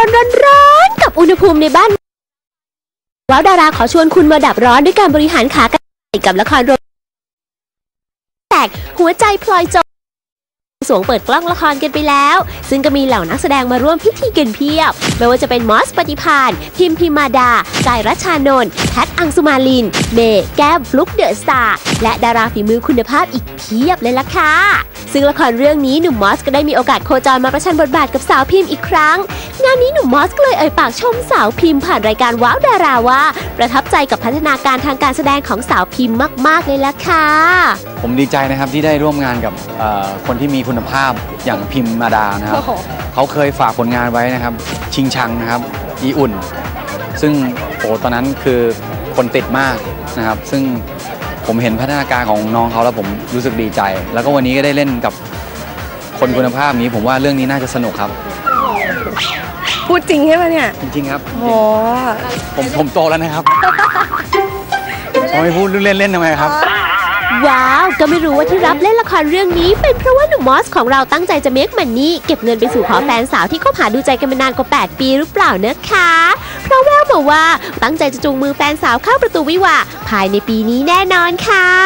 ร้อนๆกับอุณหภูมิในบ้าน ว้าวดาราขอชวนคุณมาดับร้อนด้วยการบริหารขากันกับละครรวมนแตกหัวใจพลอยจบสวงเปิดกล้องละครกันไปแล้ว ซึ่งก็มีเหล่านักแสดงมาร่วมพิธีกันเพียบ ไม่ว่าจะเป็นมอสปฏิพาน พิมพิมมาดา กายรัชานนท์ ทอังสุมาลิน เมย์แก้มฟลุกเดอะสตาร์และดาราฝีมือคุณภาพอีกเพียบเลยล่ะค่ะ ซึ่งละครเรื่องนี้หนุ่มมอสก็ได้มีโอกาสโคจรมาประชันบทบาทกับสาวพิมพ์อีกครั้ง งานนี้หนุ่มมอสก็เลยเอ่ยปากชมสาวพิมพ์ผ่านรายการว้าวดาราว่า ประทับใจกับพัฒนาการทางการแสดงของสาวพิมพ์มาก ๆ เลยล่ะค่ะ ผมดีใจนะครับที่ได้ร่วมงานกับเอ่อคนที่มีคุณภาพอย่างพิมพ์มาดานะครับเขาเคยฝากผลงานไว้นะครับ ชิงชังนะครับ อีอุ่น ซึ่งโอ้ ตอนนั้นคือคนติดมากนะครับ ซึ่งผมเห็นพัฒนาการของน้องเขาแล้วผมรู้สึกดีใจ แล้วก็วันนี้ก็ได้เล่นกับคนคุณภาพนี้ ผมว่าเรื่องนี้น่าจะสนุกครับ พูดจริงใช่ไหมเนี่ย จริงๆครับโอ้ผมผมโตแล้วนะครับผมไม่พูดเล่นๆเล่นทำไมครับ ว้าว ก็ไม่รู้ว่าที่รับเล่นละครเรื่องนี้ เป็นเพราะว่าหนุ่มมอสของเราตั้งใจจะเมคมันนี่เก็บเงินไปสู่ขอแฟนสาวที่คบหาดูใจกันมานานกว่า 8 ปีหรือเปล่านะคะเพราะแว่า ตั้งใจจะจูงมือแฟนสาวเข้าประตูวิวาภายในปีนี้แน่นอนค่ะ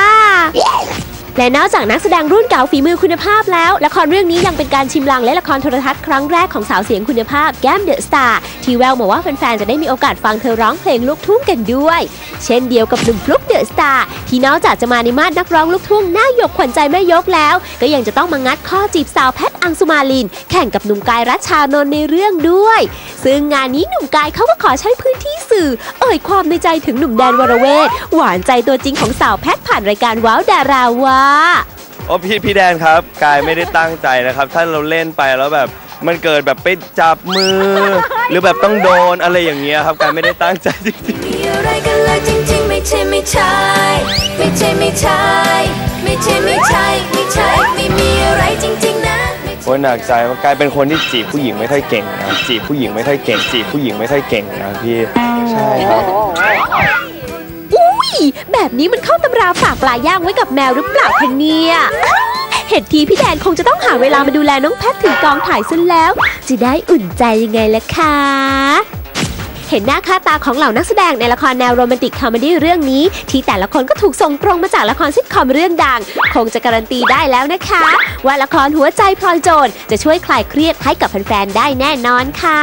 และนอกจากนักแสดงรุ่นเก่าฝีมือคุณภาพแล้ว ละครเรื่องนี้ยังเป็นการชิมลางและละครโทรทัศน์ครั้งแรกของสาวเสียงคุณภาพแก้มเดอะสตาร์ที่แววมาว่าแฟนๆจะได้มีโอกาสฟังเธอร้องเพลงลูกทุ่งกันด้วย เช่นเดียวกับหนุ่มฟลุกเดอะสตาร์ที่นอกจากจะมาในมาดนักร้องลูกทุ่งหน้าหยกขวัญใจแม่ยกแล้ว ก็ยังจะต้องมางัดข้อจีบสาวแพทอังสุมาลิน แข่งกับหนุ่มกายรัชชานนท์ในเรื่องด้วย ซึ่งงานนี้หนุ่มกายเขาก็ขอใช้พื้นที่ สื่อ เอ่ยความในใจถึงหนุ่มแดนวรเวทหวานใจตัวจริงของสาวแพทผ่านรายการว้าวดาราว่าโอ้พี่พี่แดนครับกายไม่ได้ตั้งใจนะครับ ถ้าเราเล่นไปแล้วแบบมันเกิดแบบไปจับมือ หรือแบบต้องโดนอะไรอย่างเงี้ยครับกายไม่ได้ตั้งใจจริงมีอะไรกันเลยจริง ๆ ไม่ใช่ไม่ใช่ไม่ใช่ไม่ใช่ไม่ใช่ไม่ใช่ไม่ใช่ไม่มีอะไรจริง ๆ นะไม่ๆโอ้ยหนักใจว่ากายเป็นคนที่จีบผู้หญิงไม่ค่อยเก่งนะจีบผู้หญิงไม่ค่อยเก่งจีบผู้หญิงไม่ค่อยเก่งนะพี่ ใช่ครับอุ้ยแบบนี้มันเข้าตำราฝากปลาย่างไว้กับแมวหรือเปล่าคะเนี่ยเห็นทีพี่แดนคงจะต้องหาเวลามาดูแลน้องแพทถึงกองถ่ายซะแล้ว จะได้อุ่นใจยังไงล่ะคะเห็นหน้าค่าตาของเหล่านักแสดงในละครแนวโรแมนติกคอมเมดี้เรื่องนี้ ที่แต่ละคนก็ถูกส่งตรงมาจากละครซิทคอมเรื่องดัง คงจะการันตีได้แล้วนะคะ ว่าละครหัวใจพลอยโจรจะช่วยคลายเครียดให้กับแฟนๆได้แน่นอนค่ะ